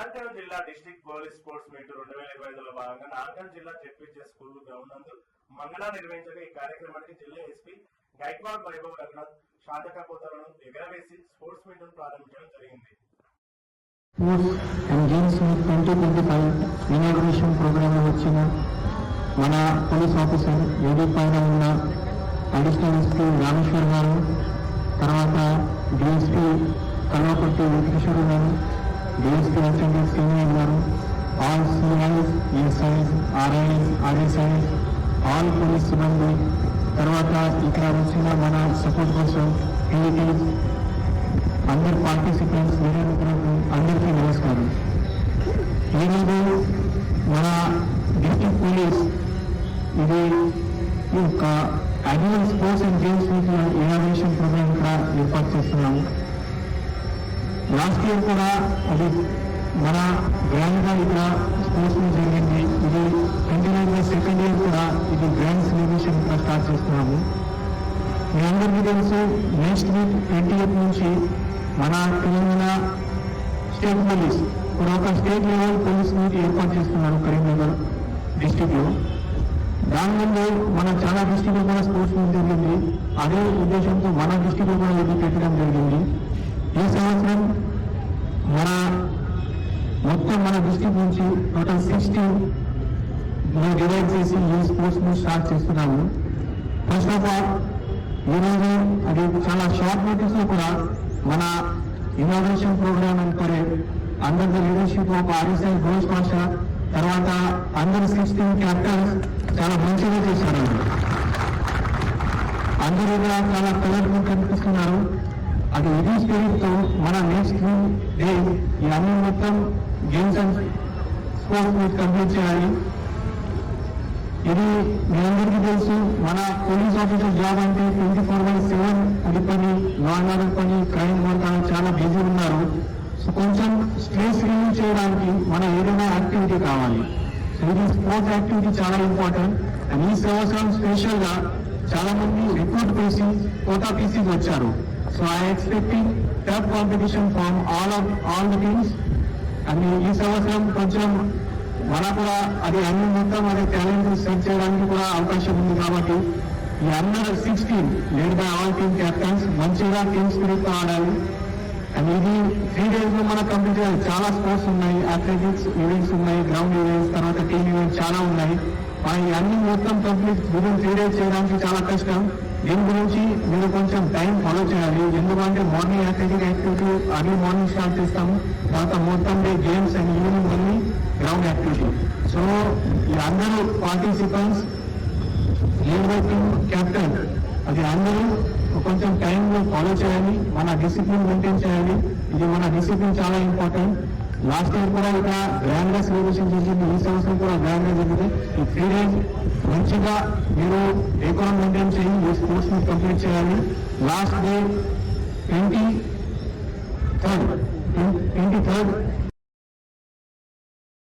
జగిత్యాల జిల్లా district police sports meet రెండు వేల ఇరవై ఐదులో భాగంగా నార్కల్ జిల్లా చెప్పించే స్కూల్ గ్రౌండ్ నందు మంగళ నిర్వహించగా ఈ కార్యక్రమానికి జిల్లా ఎస్పీ గైక్వాడ్ వైభవ్ రఘునాథ్ శాతకపోతలను ఎగరవేసి స్పోర్ట్స్ మీట్ ప్రారంభించడం జరిగింది. Sports and games meet twenty twenty five inauguration ప్రోగ్రాంలో వచ్చిన మన పోలీస్ ఆఫీసర్ ఏడీ పైన ఉన్న అడిషనల్ ఎస్పీ రామేశ్వర్ గారు తర్వాత డిఎస్పీ కల్వపట్టి వెంకటేశ్వర గారు డిఎస్పీ అసిస్టెంట్ సీనియర్ గారు all CIs SIs RIs RSIs all police సిబ్బంది తర్వాత ఇక్కడ వచ్చిన మన సపోర్ట్ కోసం టీడీపీ అందరు పార్టిసిపెంట్స్ వేరే అందరికీ నమస్కారం ఈరోజు మన డిస్ట్రిక్ట్ పోలీస్ ఇది ఈ యొక్క annual sports and games meet last year కూడా అది మన గ్రాండ్గా ఇక్కడ స్పోర్ట్స్ మీట్ జరిగింది. ఇది కంటిన్యూస్గా సెకండ్ ఇయర్ కూడా ఇది గ్రాండ్ సెలబ్రేషన్ ఇక్కడ స్టార్ట్ చేస్తున్నాము. మీ అందరికీ తెలుసు నెక్స్ట్ వీక్ ట్వంటీ ఎయిత్ నుంచి మన తెలంగాణ స్టేట్ పోలీస్ ఇప్పుడు ఒక స్టేట్ లెవెల్ పోలీస్ మీట్ ఏర్పాటు చేస్తున్నారు కరీంనగర్ డిస్టిక్లో. దానివల్ల మన చాలా డిస్టిక్లో కూడా స్పోర్ట్స్ మీట్ జరిగింది. అదే ఉద్దేశంతో మన డిస్టిక్లో కూడా ఇది పెట్టడం జరిగింది. ఈ సంవత్సరం మన మొత్తం మన డిస్టిక్ నుంచి టోటల్ సిక్స్టీన్ డివైడ్ చేసి ఈ స్పోర్ట్స్ స్టార్ట్ చేస్తున్నాము. ఫస్ట్ ఆఫ్ ఆల్ ఈరోజు అది చాలా షార్ట్ నోటీస్లో కూడా మన ఇన్నోవేషన్ ప్రోగ్రామ్ అండ్ అందరి లీడర్షిప్ ఒక ఆర్ఎస్ఐ ఘోష్ భాష తర్వాత అందరి సిక్స్టీన్ క్యాప్టెన్స్ చాలా మంచిగా చేశారు. అందరూ కూడా చాలా కలర్ఫుల్ కనిపిస్తున్నారు. అది ఇది మన నెక్స్ట్ డే ఈ అన్ని మొత్తం games and sports meet complete చేయాలి. ఇది మీ అందరికీ తెలుసు మన పోలీస్ ఆఫీసర్ జాబ్ అంటే ట్వంటీ ఫోర్ బై సెవెన్ అది పని లా అండ్ ఆర్డర్ పని క్రైమ్ వర్క్ అని చాలా బిజీ ఉన్నారు. సో కొంచెం స్ట్రెస్ రిలీవ్ చేయడానికి మన ఏదైనా యాక్టివిటీ కావాలి. సో ఇది స్పోర్ట్స్ యాక్టివిటీ చాలా ఇంపార్టెంట్ అండ్ ఈ సంవత్సరం స్పెషల్గా చాలా మంది రిక్రూట్ చేసి కోటా పీసీకి వచ్చారు. So I expecting tough competition from all of all the teams అని ఈ సంవత్సరం కొంచెం మన కూడా అది అన్ని మొత్తం అదే టాలెంట్ సెట్ చేయడానికి కూడా అవకాశం ఉంది కాబట్టి ఈ అందరు sixteen lead by all team captains మంచిగా టీమ్ స్పిరిట్ ఆడాలి. అండ్ ఇది త్రీ డేస్లో మనం కంప్లీట్ చేయాలి. చాలా స్పోర్ట్స్ ఉన్నాయి అథ్లెటిక్స్ ఈవెంట్స్ ఉన్నాయి గ్రౌండ్ ఈవెంట్స్ తర్వాత టీమ్ ఈవెంట్స్ చాలా ఉన్నాయి. అన్ని మొత్తం కంప్లీట్ విదిన్ త్రీ చేయడానికి చాలా కష్టం. దీని గురించి మీరు కొంచెం టైం ఫాలో చేయాలి. ఎందుకంటే morning athletic activity early morning start చేస్తాము. తర్వాత మొత్తం డే గేమ్స్ అండ్ ఈవినింగ్ మళ్ళీ గ్రౌండ్ యాక్టివిటీ సో ఈ అందరూ పార్టిసిపెంట్స్ లీడర్ టీమ్ కెప్టెన్ అది అందరూ కొంచెం టైం ఫాలో చేయాలి. మన డిసిప్లిన్ మెయింటైన్ చేయాలి. ఇది మన డిసిప్లిన్ చాలా ఇంపార్టెంట్ లాస్ట్ ఇయర్ కూడా ఇంకా గ్రాండ్గా సెలబ్రేషన్ జరిగింది ఈ సంవత్సరం కూడా గ్రాండ్గా జరిగింది. ఈ త్రీ డేస్ మంచిగా మీరు ఏకోనం మెయింటైన్ చేయండి ఈ స్పోర్ట్స్ని కంప్లీట్ చేయాలి. Last day twenty twenty third